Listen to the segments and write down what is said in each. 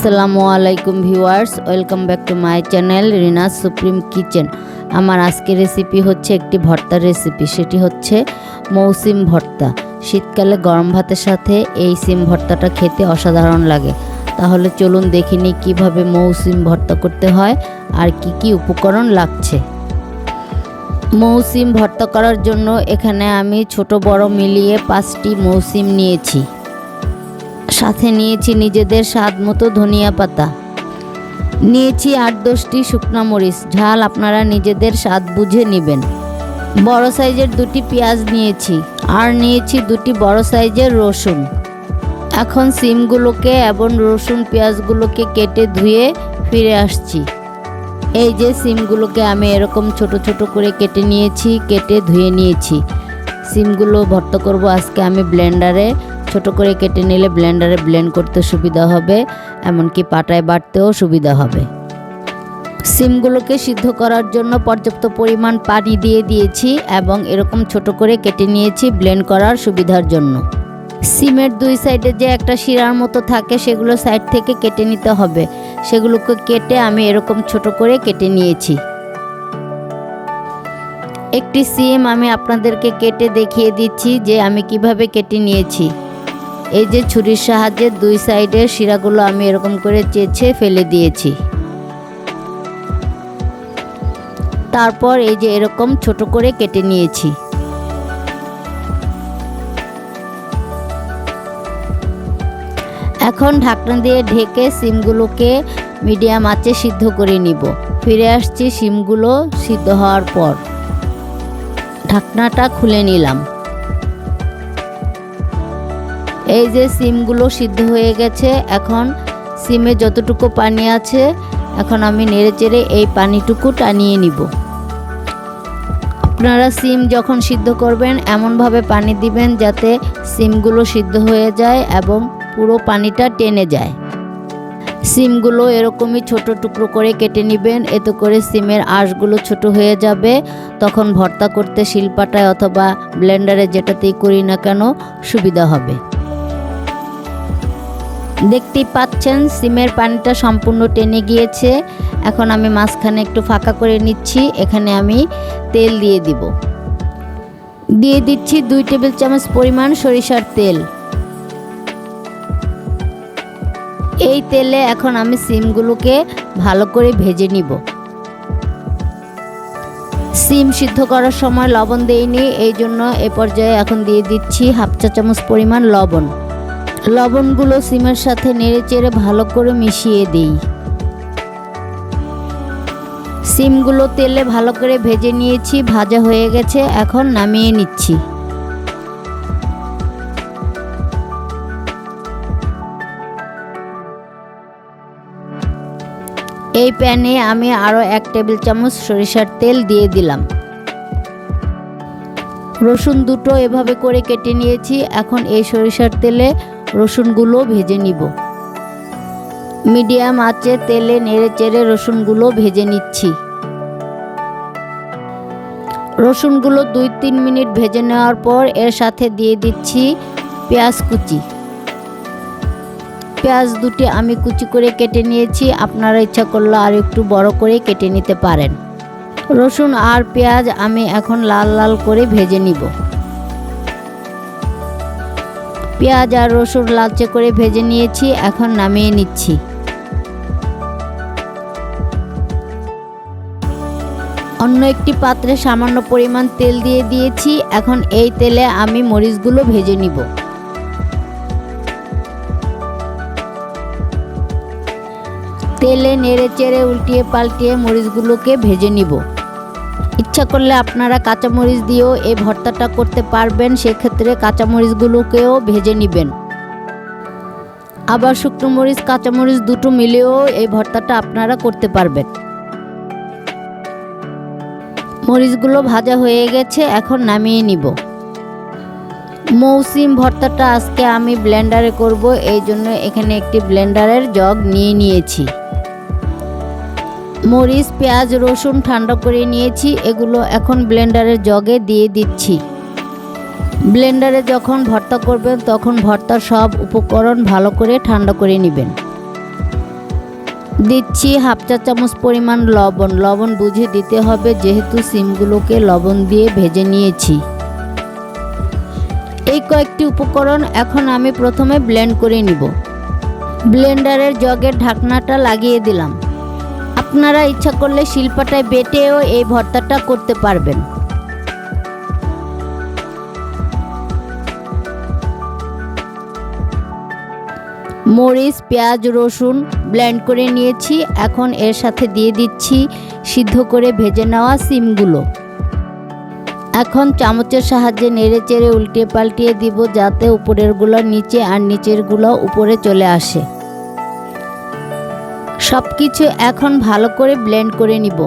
আসসালামু আলাইকুম viewers, welcome back to my channel Rina's supreme kitchen. আমার আজকের রেসিপি হচ্ছে একটি ভর্তার রেসিপি সেটি হচ্ছে মৌসিম ভর্তা। শীতকালে গরম ভাতের সাথে এই সিম ভর্তাটা খেতে অসাধারণ লাগে। তাহলে চলুন দেখে নিই কীভাবে মৌসিম ভর্তা করতে হয় আর কি কি উপকরণ লাগছে। মৌসিম ভর্তা করার জন্য এখানে আমি ছোট বড় মিলিয়ে পাঁচটি মৌসিম নিয়েছি। সাথে নিয়েছি নিজেদের স্বাদ মতো ধনিয়া পাতা। নিয়েছি আট দশটি শুকনা মরিচ। ঝাল আপনারা নিজেদের স্বাদ বুঝে নেবেন। বড় সাইজের দুটি পেঁয়াজ নিয়েছি আর নিয়েছি দুটি বড় সাইজের রসুন। এখন সিমগুলোকে এবং রসুন পেঁয়াজগুলোকে কেটে ধুয়ে ফিরে আসছি। এই যে সিমগুলোকে আমি এরকম ছোট ছোট করে কেটে নিয়েছি, কেটে ধুয়ে নিয়েছি। সিমগুলো ভর্তা করব আজকে আমি ব্লেন্ডারে। ছোট করে কেটে নিলে ব্লেন্ডারে ব্লেন্ড করতে সুবিধা হবে, এমনকি পাটায় বাটতেও সুবিধা হবে। সিমগুলোকে সিদ্ধ করার জন্য পর্যাপ্ত পরিমাণ পানি দিয়ে দিয়েছি এবং এরকম ছোট করে কেটে নিয়েছি ব্লেন্ড করার সুবিধার জন্য। সিমের দুই সাইডে যে একটা শিরার মতো থাকে, সেগুলো সাইড থেকে কেটে নিতে হবে। সেগুলোকে কেটে আমি এরকম ছোট করে কেটে নিয়েছি। একটি সিম আমি আপনাদেরকে কেটে দেখিয়ে দিচ্ছি যে আমি কীভাবে কেটে নিয়েছি। এই যে ছুরির সাহায্যে দুই সাইডের শিরাগুলো আমি এরকম করে চেঁচে ফেলে দিয়েছি। তারপর এই যে এরকম ছোট করে কেটে নিয়েছি। এখন ঢাকনা দিয়ে ঢেকে সিমগুলোকে মিডিয়াম আঁচে সিদ্ধ করে নিব। ফিরে আসছি সিমগুলো সিদ্ধ হওয়ার পর। ঢাকনাটা খুলে নিলাম। এই যে সিমগুলো সিদ্ধ হয়ে গেছে, এখন সিমে যতটুকু পানি আছে, এখন আমি নেড়ে চেড়ে এই পানিটুকু টানিয়ে নিব। আপনারা সিম যখন সিদ্ধ করবেন, এমনভাবে পানি দিবেন যাতে সিমগুলো সিদ্ধ হয়ে যায় এবং পুরো পানিটা টেনে যায়। সিমগুলো এরকমই ছোট টুকরো করে কেটে নেবেন, এতে করে সিমের আঁশগুলো ছোট হয়ে যাবে। তখন ভর্তা করতে শিলপাটায় অথবা ব্লেন্ডারে যেটাতেই করি না কেন, সুবিধা হবে। দেখতেই পাচ্ছেন, সিমের পানিটা সম্পূর্ণ টেনে গিয়েছে। এখন আমি মাঝখানে একটু ফাঁকা করে নিচ্ছি, এখানে আমি তেল দিয়ে দিব। দিয়ে দিচ্ছি দুই টেবিল চামচ পরিমাণ সরিষার তেল। এই তেলে এখন আমি সিমগুলোকে ভালো করে ভেজে নিব। সিম সিদ্ধ করার সময় লবণ দেইনি, এই জন্য এ পর্যায়ে এখন দিয়ে দিচ্ছি হাফ চা চামচ পরিমাণ লবণ। লবণগুলো সিমের সাথে নেড়ে চেড়ে ভালো করে মিশিয়ে দিই। সিমগুলো তেলে ভালো করে ভেজে নিয়েছি, ভাজা হয়ে গেছে, এখন নামিয়ে নিচ্ছি। এই প্যানে আমি আরও এক টেবিল চামচ সরিষার তেল দিয়ে দিলাম। রসুন দুটো এভাবে করে কেটে নিয়েছি, এখন এই সরিষার তেলে রসুনগুলো ভেজে নিব। মিডিয়াম আঁচে তেলে নেড়ে চেড়ে রসুনগুলো ভেজে নিচ্ছি। রসুনগুলো দুই তিন মিনিট ভেজে নেওয়ার পর এর সাথে দিয়ে দিচ্ছি পেঁয়াজ কুচি। পেঁয়াজ দুটি আমি কুচি করে কেটে নিয়েছি, আপনারা ইচ্ছা করলে আর একটু বড় করে কেটে নিতে পারেন। রসুন আর পেঁয়াজ আমি এখন লাল লাল করে ভেজে নিব। পেঁয়াজ আর রসুন লালচে করে ভেজে নিয়েছি, এখন নামিয়ে নিচ্ছি। অন্য একটি পাত্রে সামান্য পরিমাণ তেল দিয়ে দিয়েছি, এখন এই তেলে আমি মরিচগুলো ভেজে নিব। তেলে নেড়ে চেড়ে উল্টিয়ে পাল্টিয়ে মরিচগুলোকে ভেজে নিব। ইচ্ছা করলে আপনারা কাঁচামরিচ দিয়েও এই ভর্তাটা করতে পারবেন, সেক্ষেত্রে কাঁচামরিচগুলোকেও ভেজে নেবেন। আবার শুকনো মরিচ, কাঁচামরিচ দুটো মিলেও এই ভর্তাটা আপনারা করতে পারবেন। মরিচগুলো ভাজা হয়ে গেছে, এখন নামিয়ে নিব। মৌসিম ভর্তাটা আজকে আমি ব্লেন্ডারে করব, এই জন্য এখানে একটি ব্লেন্ডারের জগ নিয়ে নিয়েছি। মরিচ, পেঁয়াজ, রসুন ঠান্ডা করে নিয়েছি। এগুলো এখন ব্লেন্ডারের জগে দিয়ে দিচ্ছি। ব্লেন্ডারে যখন ভর্তা করবেন, তখন ভর্তার সব উপকরণ ভালো করে ঠান্ডা করে নেবেন। দিচ্ছি হাফ চা চামচ পরিমাণ লবণ। লবণ বুঝে দিতে হবে, যেহেতু সিমগুলোকে লবণ দিয়ে ভেজে নিয়েছি। এই কয়েকটি উপকরণ এখন আমি প্রথমে ব্লেন্ড করে নিব। ব্লেন্ডারের জগের ঢাকনাটা লাগিয়ে দিলাম। আপনারা ইচ্ছা করলে শিল্পাটায় বেটেও এই ভর্তাটা করতে পারবেন। মরিচ, পেঁয়াজ, রসুন ব্লেন্ড করে নিয়েছি। এখন এর সাথে দিয়ে দিচ্ছি সিদ্ধ করে ভেজে নেওয়া সিমগুলো। এখন চামচের সাহায্যে নেড়ে চেড়ে উল্টিয়ে পাল্টিয়ে দিব যাতে উপরেরগুলো নিচে আর নিচেরগুলো উপরে চলে আসে। সব কিছু এখন ভালো করে ব্লেন্ড করে নিব।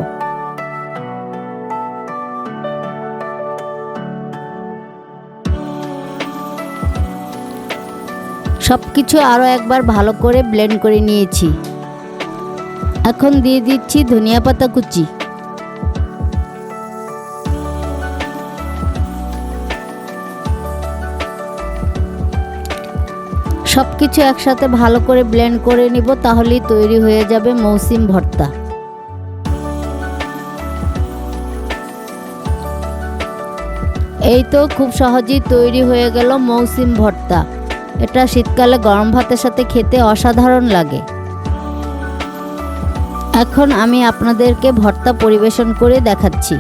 সব কিছু আরও একবার ভালো করে ব্লেন্ড করে নিয়েছি। এখন দিয়ে দিচ্ছি ধনিয়া পাতা কুচি। সব কিছু একসাথে ভালো করে ব্লেন্ড করে নিব, তাহলেই তৈরি হয়ে যাবে মৌসিম ভর্তা। এই তো খুব সহজেই তৈরি হয়ে গেল মৌসিম ভর্তা। এটা শীতকালে গরম ভাতের সাথে খেতে অসাধারণ লাগে। এখন আমি আপনাদেরকে ভর্তা পরিবেশন করে দেখাচ্ছি।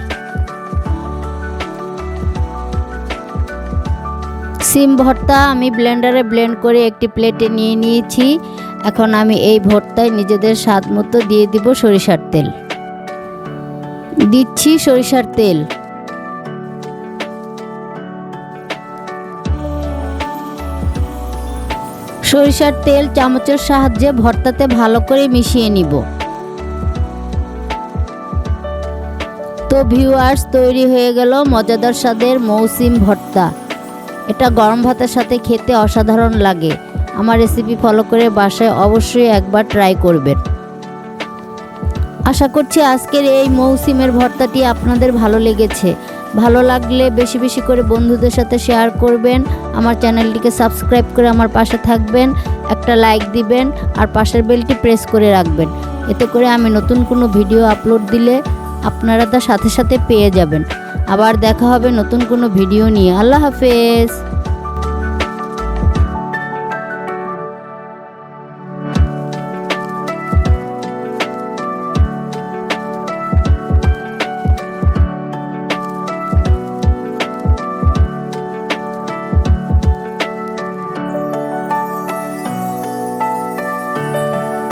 সিম ভর্তা আমি ব্লেন্ডারে ব্লেন্ড করে একটি প্লেটে নিয়ে নিয়েছি। এখন আমি এই ভর্তায় নিজেদের স্বাদ মতো দিয়ে দিব সরিষার তেল। দিচ্ছি সরিষার তেল। সরিষার তেল চামচের সাহায্যে ভর্তাতে ভালো করে মিশিয়ে নিব। তো ভিউয়ার্স তৈরি হয়ে গেল মজাদার স্বাদের মৌসিম ভর্তা। এটা গরম ভাতের সাথে খেতে অসাধারণ লাগে। আমার রেসিপি ফলো করে বাসায় অবশ্যই একবার ট্রাই করবেন। আশা করছি আজকের এই মৌসুমের ভর্তাটি আপনাদের ভালো লেগেছে। ভালো লাগলে বেশি বেশি করে বন্ধুদের সাথে শেয়ার করবেন। আমার চ্যানেলটিকে সাবস্ক্রাইব করে আমার পাশে থাকবেন, একটা লাইক দিবেন, আর পাশের বেলটি প্রেস করে রাখবেন। এতে করে আমি নতুন কোনো ভিডিও আপলোড দিলে আপনারা তার সাথে সাথে পেয়ে যাবেন। আবার দেখা হবে নতুন কোনো ভিডিও নিয়ে। আল্লাহ হাফেজ।